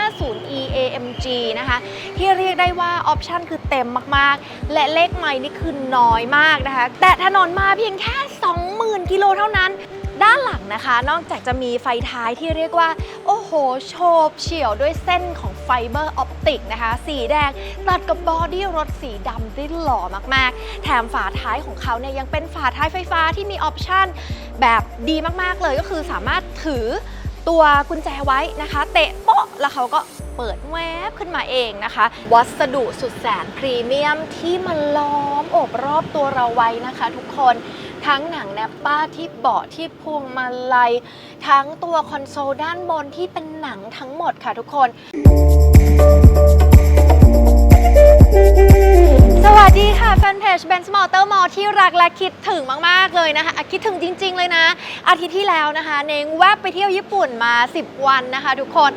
350 e AMG นะคะ ที่เรียกได้ว่าออปชันคือเต็มมากๆ และเลขไมล์นี่คือน้อยมากนะคะ แต่ถนนมาเพียงแค่ 20,000 กิโลเท่านั้นด้านหลังนะคะ นอกจากจะมีไฟท้ายที่เรียกว่า โอ้โหโฉบเฉี่ยวด้วยเส้นของไฟเบอร์ออปติกนะคะ สีแดงตัดกับบอดี้รถสีดำที่หล่อมากๆ แถมฝาท้ายของเขาเนี่ยยังเป็นฝาท้ายไฟฟ้าที่มีออปชันแบบดีมากๆเลยก็คือสามารถถือ ตัวกุญแจไว้นะคะ เตะโป๊ะแล้วเขาก็เปิดแวบขึ้นมาเองนะคะ วัสดุสุดแสนพรีเมียมที่มันล้อมโอบรอบตัวเราไว้นะคะ ทุกคนทั้งหนังแนปป้าที่เบาะที่พวงมาลัยทั้งตัวคอนโซลด้านบนที่เป็นหนังทั้งหมดค่ะทุกคน ค่ะแฟนเพจ b e n z Motor Mall ที่รักและคิดถึงมาก ๆ เลยนะคะ คิดถึงจริง ๆ เลยนะ อาทิตย์ที่แล้วนะคะ เนงแวบไปเที่ยวญี่ปุ่นมา 10 วันนะคะทุกคน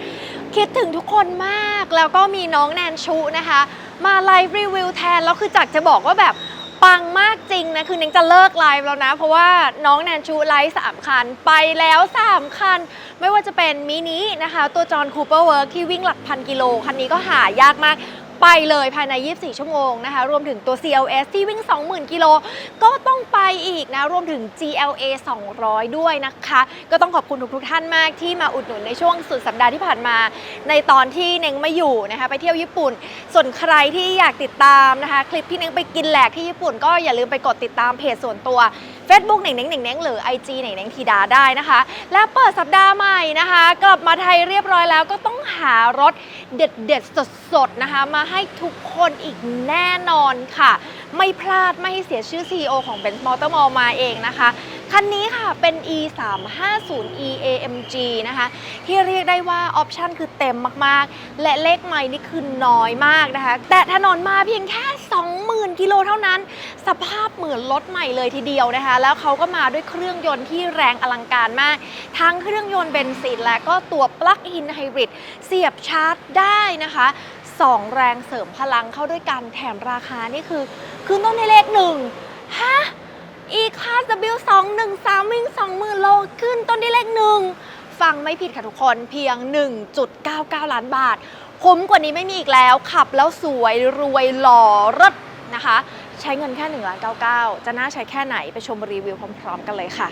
คิดถึงทุกคนมากแล้วก็มีน้องแนนชูนะคะ มาไลฟ์รีวิวแทน แล้วคือจักจะบอกว่าแบบปังมากจริงนะ คือเนงจะเลิกไลฟ์แล้วนะ เพราะว่าน้องแนนชูไลฟ์3คัน ไปแล้ว3คัน ไม่ว่าจะเป็นมินินะคะ ตัวจอห์นคูเปอร์เวิร์ที่วิ่งหลักพันกิโล คันนี้ก็หายากมาก ไปเลยภายใน 24 ชั่วโมงนะคะ รวมถึงตัว CLS ที่วิ่ง 20,000 กิโลก็ต้องไปอีกนะ รวมถึง GLA 200 ด้วยนะคะ ก็ต้องขอบคุณทุกๆท่านมากที่มาอุดหนุนในช่วงสุดสัปดาห์ที่ผ่านมา ในตอนที่เน่งไม่อยู่นะคะ ไปเที่ยวญี่ปุ่น ส่วนใครที่อยากติดตามนะคะ คลิปที่เน่งไปกินแหลกที่ญี่ปุ่น ก็อย่าลืมไปกดติดตามเพจส่วนตัว Facebook เหน่งเน่งเหน่งเน่งหรือ IG เหน่งเน่งทีดาได้นะคะ และเปิดสัปดาห์ใหม่นะคะ กลับมาไทยเรียบร้อยแล้วก็ต้องหารถเด็ดเด็ดสดสดนะคะ มาให้ทุกคนอีกแน่นอนค่ะ ไม่พลาดไม่ให้เสียชื่อ CEO ของ Benz Motor Mall มาเองนะคะ คันนี้ค่ะเป็น e 3 5 0 e AMG นะคะ ที่เรียกได้ว่าออปชันคือเต็มมากๆ และเลขไมล์นี่คือน้อยมากนะคะ แต่ถนนมาเพียงแค่ 20,000 กิโลเท่านั้น สภาพเหมือนรถใหม่เลยทีเดียวนะคะ แล้วเขาก็มาด้วยเครื่องยนต์ที่แรงอลังการมาก ทั้งเครื่องยนต์เบนซินและก็ตัวปลั๊กอินไฮบริดเสียบชาร์จได้นะคะ2 แรงเสริมพลังเข้าด้วยกันแถมราคานี่คือ คือต้นในเลขหนึ่งฮะ อีคา W213 วิ่ง20,000โลขึ้นต้นที่เลขหนึ่งฟังไม่ผิดค่ะทุกคนเพียง 1.99 ล้านบาท คุ้มกว่านี้ไม่มีอีกแล้ว ขับแล้วสวยรวยหล่อรถนะคะ ใช้เงินแค่1ล้าน99 จะน่าใช้แค่ไหนไปชมรีวิวพร้อม ๆ กันเลยค่ะ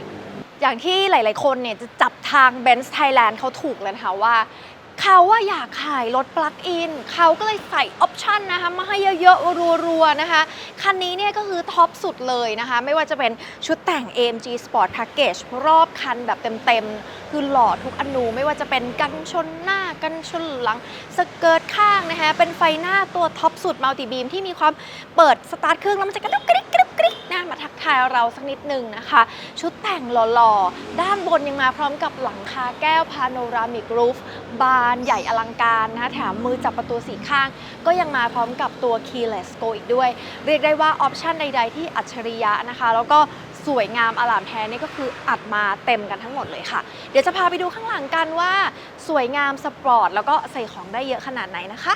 อย่างที่หลาย ๆ คนเนี่ยจะจับทาง Benz Thailand เขาถูกเลยนะคะว่า เขาว่าอยากขายรถปลั๊กอิน เขาก็เลยใส่ออปชันนะคะมาให้เยอะๆ รัวๆ นะคะ คันนี้เนี่ยก็คือท็อปสุดเลยนะคะ ไม่ว่าจะเป็นชุดแต่ง AMG Sport Package รอบคันแบบเต็มๆ คือหล่อทุกอนูไม่ว่าจะเป็นกันชนหน้ากันชนหลัง สเกิร์ตข้างนะคะ เป็นไฟหน้าตัวท็อปสุดมัลติบีมที่มีความเปิดสตาร์ทเครื่องแล้วมันจะกระดุกกริ๊กกริ๊ก กริ๊กนะมาทักทายเราสักนิดหนึ่งนะคะ ชุดแต่งหล่อๆ ด้านบนยังมาพร้อมกับหลังคาแก้วพาโนรามิกรูฟบานใหญ่อลังการนะคะแถมมือจับประตูสีข้าง ก็ยังมาพร้อมกับตัว Keyless Go อีกด้วย เรียกได้ว่าออปชันใด ๆ ที่อัจฉริยะนะคะ แล้วก็สวยงามอลามแท้นี่ก็คืออัดมาเต็มกันทั้งหมดเลยค่ะ เดี๋ยวจะพาไปดูข้างหลังกันว่า สวยงามสปอร์ตแล้วก็ใส่ของได้เยอะขนาดไหนนะคะ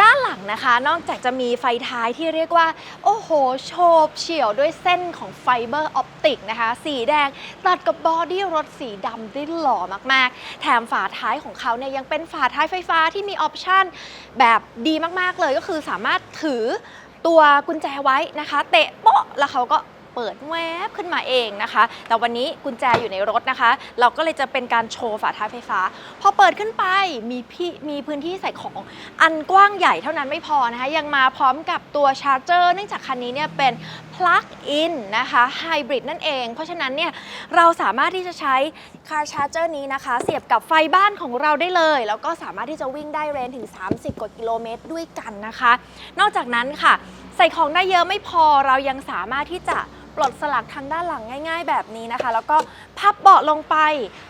ด้านหลังนะคะ นอกจากจะมีไฟท้ายที่เรียกว่า โอ้โหโฉบเฉี่ยวด้วยเส้นของไฟเบอร์ออปติกนะคะ สีแดงตัดกับบอดี้รถสีดำที่หล่อมากๆ แถมฝาท้ายของเขาเนี่ยยังเป็นฝาท้ายไฟฟ้าที่มีออปชันแบบดีมากๆเลยก็คือสามารถถือตัวกุญแจไว้นะคะ เตะโป๊ะแล้วเขาก็ เปิดแวบขึ้นมาเองนะคะ แต่วันนี้กุญแจอยู่ในรถนะคะ เราก็เลยจะเป็นการโชว์ฝาท้ายไฟฟ้า พอเปิดขึ้นไปมีพี่มีพื้นที่ใส่ของอันกว้างใหญ่เท่านั้นไม่พอนะคะ ยังมาพร้อมกับตัวชาร์จเจอร์เนื่องจากคันนี้เนี่ยเป็น plug-in นะคะไฮบริดนั่นเอง เพราะฉะนั้นเนี่ยเราสามารถที่จะใช้ car charger นี้นะคะ เสียบกับไฟบ้านของเราได้เลย แล้วก็สามารถที่จะวิ่งได้เรนถึง 30 กว่ากิโลเมตรด้วยกันนะคะ นอกจากนั้นค่ะ ใส่ของได้เยอะไม่พอเรายังสามารถที่จะ ปลดสลักทางด้านหลังง่าย ๆ แบบนี้นะคะ แล้วก็พับเบาะลงไป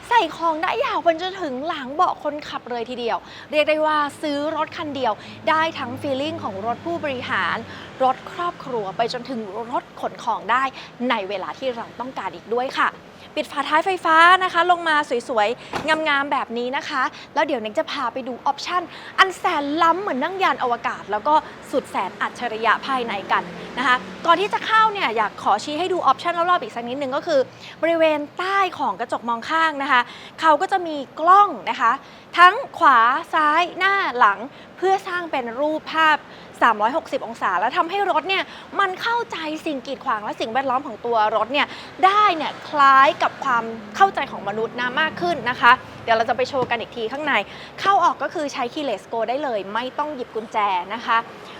ใส่ของได้ยาวไปจนถึงหลังเบาะคนขับเลยทีเดียว เรียกได้ว่าซื้อรถคันเดียว ได้ทั้งฟีลลิ่งของรถผู้บริหาร รถครอบครัวไปจนถึงรถขนของได้ในเวลาที่เราต้องการอีกด้วยค่ะ ปิดฝาท้ายไฟฟ้านะคะ ลงมาสวยๆ งามๆ แบบนี้นะคะ แล้วเดี๋ยวเน็กจะพาไปดูออปชั่น อันแสนล้ำเหมือนนั่งยานอวกาศ แล้วก็สุดแสนอัจฉริยะภายในกันนะคะ ก่อนที่จะเข้าเนี่ยอยากขอชี้ให้ดูออปชั่นรอบๆอีกสักนิดนึงก็คือ บริเวณใต้ของกระจกมองข้างนะคะ เขาก็จะมีกล้องนะคะ ทั้งขวาซ้ายหน้าหลังเพื่อสร้างเป็นรูปภาพ 360 องศา แล้วทำให้รถเนี่ยมันเข้าใจสิ่งกีดขวางและสิ่งแวดล้อมของตัวรถเนี่ยได้เนี่ยคล้ายกับความเข้าใจของมนุษย์นะมากขึ้นนะคะ เดี๋ยวเราจะไปโชว์กันอีกทีข้างใน เข้าออกก็คือใช้คีย์เลสโกได้เลย ไม่ต้องหยิบกุญแจนะคะ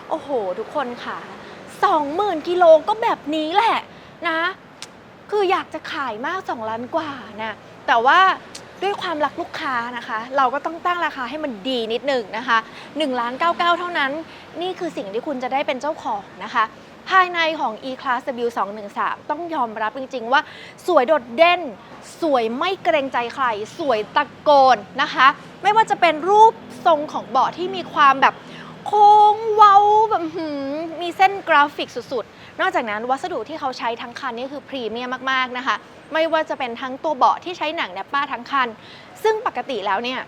โอ้โห ทุกคนค่ะ 20,000กิโลก็แบบนี้แหละนะ คืออยากจะขายมาก 2 ล้านกว่านะแต่ว่า ด้วยความรักลูกค้านะคะ เราก็ต้องตั้งราคาให้มันดีนิดหนึ่งนะคะ1ล้าน99 เท่านั้น นี่คือสิ่งที่คุณจะได้เป็นเจ้าของนะคะ ภายในของ E-Class W213 ต้องยอมรับจริง ๆ ว่าสวยโดดเด่น สวยไม่เกรงใจใคร สวยตะโกนนะคะ ไม่ว่าจะเป็นรูปทรงของเบาะที่มีความแบบโค้งเว้าแบบหืมมีเส้นกราฟิกสุดๆ นอกจากนั้นวัสดุที่เขาใช้ทั้งคันนี่คือพรีเมียมมากๆนะคะ ไม่ว่าจะเป็นทั้งตัวเบาะที่ใช้หนังแนปป้าทั้งคัน ซึ่งปกติแล้วเนี่ย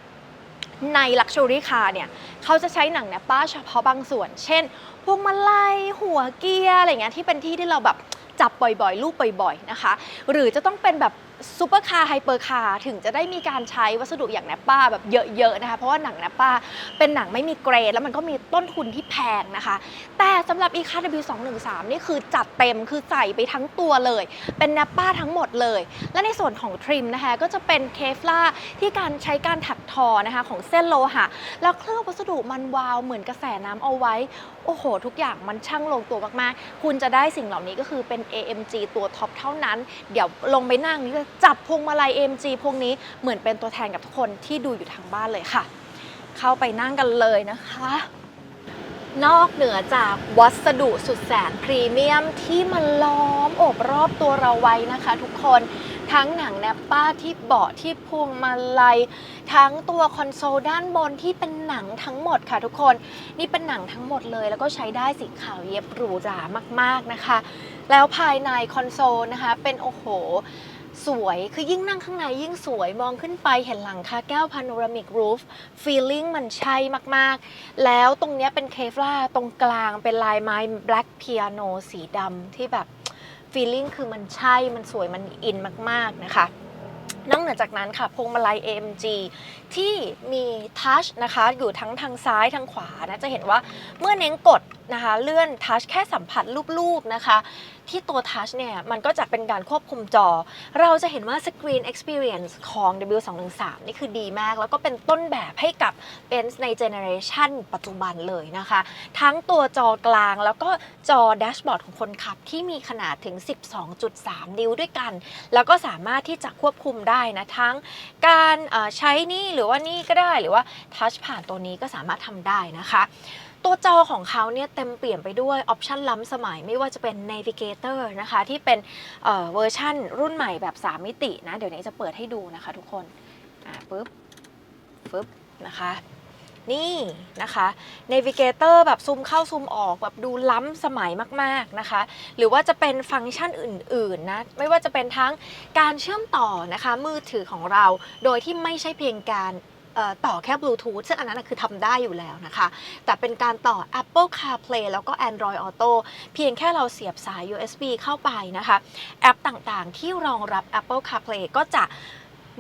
ในลักชัวรี่คาร์เนี่ยเขาจะใช้หนังแนปป้าเฉพาะบางส่วน เช่น พวงมาลัยหัวเกียร์อะไรเงี้ยที่เป็นที่ที่เราแบบจับบ่อยๆรูปบ่อยๆนะคะ หรือจะต้องเป็นแบบ ซูเปอร์คาร์ไฮเปอร์คาร์ถึงจะได้มีการใช้วัสดุอย่างแนปป้าแบบเยอะๆนะคะ เพราะว่าหนังแนปป้าเป็นหนังไม่มีเกรด แล้วมันก็มีต้นทุนที่แพงนะคะ แต่สำหรับ e c a r W213 นี่คือจัดเต็มคือใส่ไปทั้งตัวเลย เป็นแนปป้าทั้งหมดเลย และในส่วนของทริมนะคะ ก็จะเป็นเคฟล่าที่การใช้การถักทอนะคะของเส้นโลหะ แล้วเคลือบวัสดุมันวาวเหมือนกระแสน้ำเอาไว้ โอ้โห ทุกอย่างมันช่างลงตัวมากๆ คุณจะได้สิ่งเหล่านี้ก็คือเป็น AMG ตัวท็อปเท่านั้น เดี๋ยวลงไปนั่งนี่จะจับพวงมาลัย AMG พวกนี้เหมือนเป็นตัวแทนกับทุกคนที่ดูอยู่ทางบ้านเลยค่ะ เข้าไปนั่งกันเลยนะคะ นอกเหนือจากวัสดุสุดแสนพรีเมียมที่มันล้อมโอบรอบตัวเราไว้นะคะ ทุกคน ทั้งหนังแนปป้าที่เบาะที่พวงมาลัยทั้งตัวคอนโซลด้านบนที่เป็นหนังทั้งหมดค่ะทุกคน นี่เป็นหนังทั้งหมดเลย แล้วก็ใช้ได้สีขาวเย็บหรูหรามากๆนะคะ แล้วภายในคอนโซลนะคะ เป็นโอ้โหสวยคือยิ่งนั่งข้างในยิ่งสวยมองขึ้นไปเห็นหลังคาแก้วพาโนรามิกรูฟฟีลลิ่งมันใช่มากๆ แล้วตรงเนี้ยเป็นเคฟล่าตรงกลางเป็นลายไม้แบล็กเปียโนสีดำที่แบบ ฟีลลิ่งคือมันใช่มันสวยมันอินมาก ๆ นะคะนอกเหนือจากนั้นค่ะพวงมาลัย AMG ที่มีทัชนะคะ อยู่ทั้งทางซ้ายทางขวานะจะเห็นว่าเมื่อเน้นกดนะคะเลื่อนทัชแค่สัมผัสรูปๆนะคะ ที่ตัวทัชเนี่ย มันก็จะเป็นการควบคุมจอ เราจะเห็นว่า Screen Experience ของ W213 นี่คือดีมาก แล้วก็เป็นต้นแบบให้กับ Benz ในเจเนอเรชันปัจจุบันเลยนะคะ ทั้งตัวจอกลางแล้วก็จอแดชบอร์ดของคนขับที่มีขนาดถึง 12.3 นิ้วด้วยกัน แล้วก็สามารถที่จะควบคุมได้นะ ทั้งการใช้นี่หรือว่านี่ก็ได้หรือว่าทัชผ่านตัวนี้ก็สามารถทำได้นะคะ ตัวจอของเขาเนี่ยเต็มเปลี่ยนไปด้วยออปชันล้ำสมัยไม่ว่าจะเป็น Navigator นะคะที่เป็นเอ่อเวอร์ชั่นรุ่นใหม่แบบ 3 มิตินะเดี๋ยวนี้จะเปิดให้ดูนะคะทุกคนอ่าปึ๊บปึ๊บนะคะนี่นะคะ Navigator แบบซูมเข้าซูมออกแบบดูล้ำสมัยมากๆนะคะ หรือว่าจะเป็นฟังก์ชันอื่นๆนะไม่ว่าจะเป็นทั้งการเชื่อมต่อนะคะมือถือของเรา โดยที่ไม่ใช่เพียงการ ต่อแค่บลูทูธซึ่งอันนั้นคือทำได้อยู่แล้วนะคะ แต่เป็นการต่อ Apple CarPlay แล้วก็ Android Auto เพียงแค่เราเสียบสาย USB เข้าไปนะคะ แอปต่างๆ ที่รองรับ Apple CarPlay ก็จะ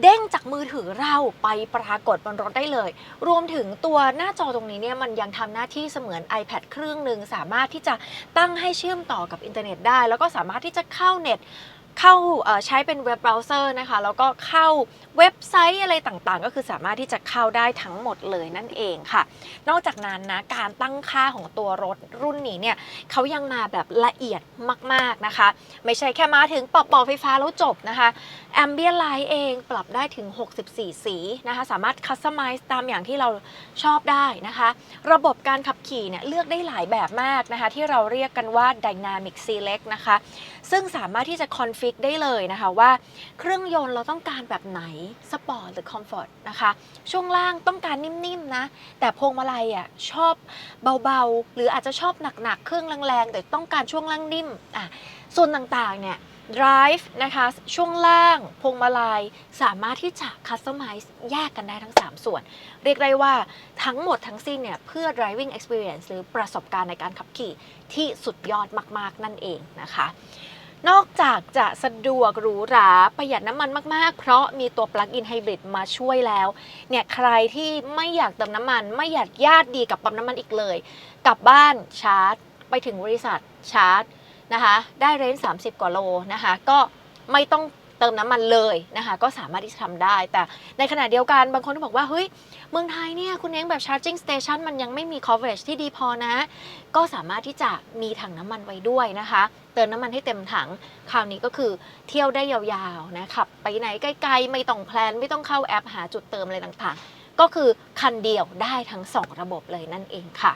เด้งจากมือถือเราไปปรากฏบนรถได้เลย รวมถึงตัวหน้าจอตรงนี้เนี่ยมันยังทำหน้าที่เสมือน iPad เครื่องหนึ่งสามารถที่จะตั้งให้เชื่อมต่อกับอินเทอร์เน็ตได้ แล้วก็สามารถที่จะเข้าเน็ต เข้าใช้เป็นเว็บเบราว์เซอร์นะคะแล้วก็เข้าเว็บไซต์อะไรต่างๆ ก็คือสามารถที่จะเข้าได้ทั้งหมดเลยนั่นเองค่ะ นอกจากนั้นนะการตั้งค่าของตัวรถรุ่นนี้เนี่ยเขายังมาแบบละเอียดมากๆนะคะ ไม่ใช่แค่มาถึงปรับเบาะไฟฟ้าแล้วจบนะคะแอมเบีย l ไลท์เองปรับได้ถึง 64 สีนะคะสามารถคัสตอมไมซ์ตามอย่างที่เราชอบได้นะคะ ระบบการขับขี่เนี่ยเลือกได้หลายแบบมากนะคะที่เราเรียกกันว่า Dynamic Select นะคะซึ่งสามารถที่จะคอนฟิกได้เลยนะคะว่าเครื่องยนต์เราต้องการแบบไหนสปอร์ตหรือคอมฟอร์ตนะคะช่วงล่างต้องการนิ่มๆนะแต่พวงมาลัยอะชอบเบาๆ หรืออาจจะชอบหนักๆ เครื่องแรงๆ แต่ต้องการช่วงล่างนิ่มอะส่วนต่างๆเนี่ย drive นะคะช่วงล่างพวงมาลัยสามารถที่จะ customize แยกกันได้ทั้ง 3 ส่วน เรียกได้ว่าทั้งหมดทั้งสิ้นเนี่ย เพื่อ driving experience หรือประสบการณ์ในการขับขี่ที่สุดยอดมาก ๆ นั่นเองนะคะ นอกจากจะสะดวกหรูหราประหยัดน้ำมันมากๆ เพราะมีตัวปลั๊กอินไฮบริดมาช่วยแล้ว เนี่ยใครที่ไม่อยากเติมน้ำมัน ไม่อยากญาติดีกับปั๊มน้ำมันอีกเลย กลับบ้านชาร์จ ไปถึงบริษัทชาร์จนะคะ ได้เรนจ์30 กว่าโลนะคะ ก็ไม่ต้อง เติมน้ำมันเลยนะคะก็สามารถที่จะทำได้ แต่ในขณะเดียวกันบางคนก็บอกว่าเฮ้ยเมืองไทยเนี่ยคุณเองแบบ charging station มันยังไม่มี coverage ที่ดีพอนะ ก็สามารถที่จะมีถังน้ำมันไว้ด้วยนะคะ เติมน้ำมันให้เต็มถังคราวนี้ก็คือเที่ยวได้ยาวๆนะขับไปไหนใกล้ๆ ไม่ต้องแพลนไม่ต้องเข้าแอปหาจุดเติมอะไรต่างๆ ก็คือคันเดียวได้ทั้ง 2 ระบบเลยนั่นเองค่ะ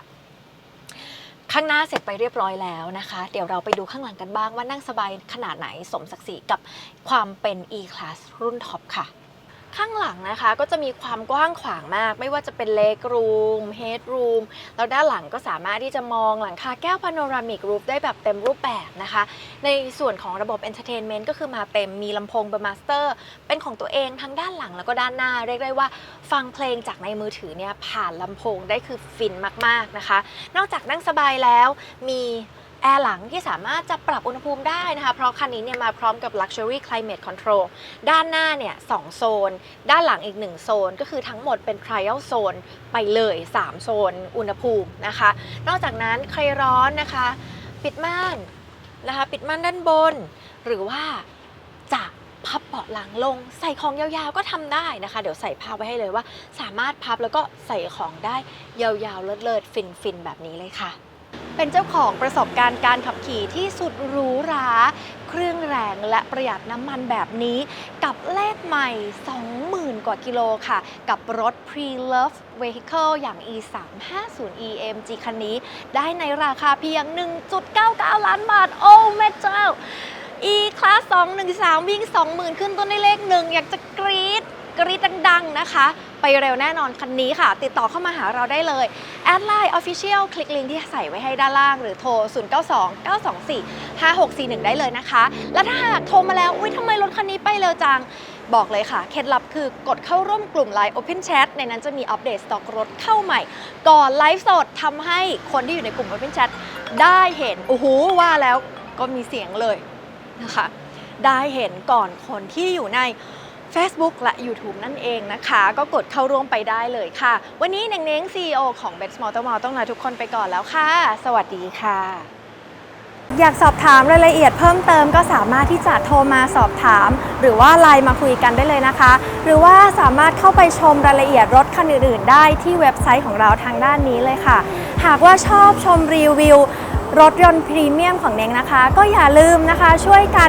ข้างหน้าเสร็จไปเรียบร้อยแล้วนะคะ เดี๋ยวเราไปดูข้างหลังกันบ้างว่านั่งสบายขนาดไหนสมศักดิ์ศรีกับความเป็น E-Class รุ่นท็อปค่ะ ข้างหลังนะคะก็จะมีความกว้างขวางมาก ไม่ว่าจะเป็นเลกรูมเฮดรูมแล้วด้านหลังก็สามารถที่จะมองหลังคาแก้วพาโนรามิกรูฟได้แบบเต็มรูปแบบนะคะ ในส่วนของระบบ Entertainment ก็คือมาเต็มมีลำโพงเบอร์มาสเตอร์เป็นของตัวเองทั้งด้านหลังแล้วก็ด้านหน้า เรียกได้ว่าฟังเพลงจากในมือถือเนี่ยผ่านลำโพงได้คือฟินมากๆนะคะ นอกจากนั่งสบายแล้วมี แอร์หลังที่สามารถจะปรับอุณหภูมิได้นะคะ เพราะคันนี้เนี่ยมาพร้อมกับ Luxury Climate Control ด้านหน้าเนี่ยสองโซน ด้านหลังอีก 1 โซน ก็คือทั้งหมดเป็น Trial Zone ไปเลย 3 โซน อุณหภูมินะคะ นอกจากนั้นใครร้อนนะคะ ปิดม่านนะคะ ปิดม่านด้านบน หรือว่าจะพับเบาะหลังลง ใส่ของยาวๆก็ทำได้นะคะ เดี๋ยวใส่ภาพไว้ให้เลยว่า สามารถพับแล้วก็ใส่ของได้ยาวๆเลิศๆฟินๆแบบนี้เลยค่ะ เป็นเจ้าของประสบการณ์การขับขี่ที่สุดหรูหรา เครื่องแรงและประหยัดน้ำมันแบบนี้กับเลขใหม่ 20,000 กว่ากิโลค่ะ กับรถ Pre-Love Vehicle อย่าง e 3 5 0 EMG คันนี้ ได้ในราคาเพียง 1.99 ล้านบาท โอ้แม่เจ้า e class 213 วิ่ง 20,000 ขึ้นต้นด้วยเลขหนึ่งอยากจะกรี๊ด กรี๊ดดังๆนะคะ ไปเร็วแน่นอนคันนี้ค่ะ ติดต่อเข้ามาหาเราได้เลยแอดไลน์ Official คลิกลิงก์ที่ใส่ไว้ให้ด้านล่าง หรือโทร 0929245641 ได้เลยนะคะ และถ้าหากโทรมาแล้วอุ้ยทำไมรถคันนี้ไปเร็วจัง บอกเลยค่ะ เคล็ดลับคือกดเข้าร่วมกลุ่ม Line Open Chat ในนั้นจะมีอัปเดตสต็อกรถเข้าใหม่ ก่อนไลฟ์สดทำให้คนที่อยู่ในกลุ่ม Open Chat ได้เห็นโอ้โหว่าแล้วก็มีเสียงเลยนะคะ ได้เห็นก่อนคนที่อยู่ใน Facebook และ YouTube นั่นเองนะคะ ก็กดเข้าร่วมไปได้เลยค่ะ วันนี้เน่งเน้ง CEO ของ b e t s m o t o r m a l ต้องลาทุกคนไปก่อนแล้วค่ะ สวัสดีค่ะ อยากสอบถามรายละเอียดเพิ่มเติมก็สามารถที่จะโทรมาสอบถาม หรือว่าไลน์มาคุยกันได้เลยนะคะ หรือว่าสามารถเข้าไปชมรายละเอียดรถคันอื่นๆ ได้ที่เว็บไซต์ของเราทางด้านนี้เลยค่ะ หากว่าชอบชมรีวิวรถยนต์พรีเมียมของเน้งนะคะ ก็อย่าลืมนะคะช่วยกัน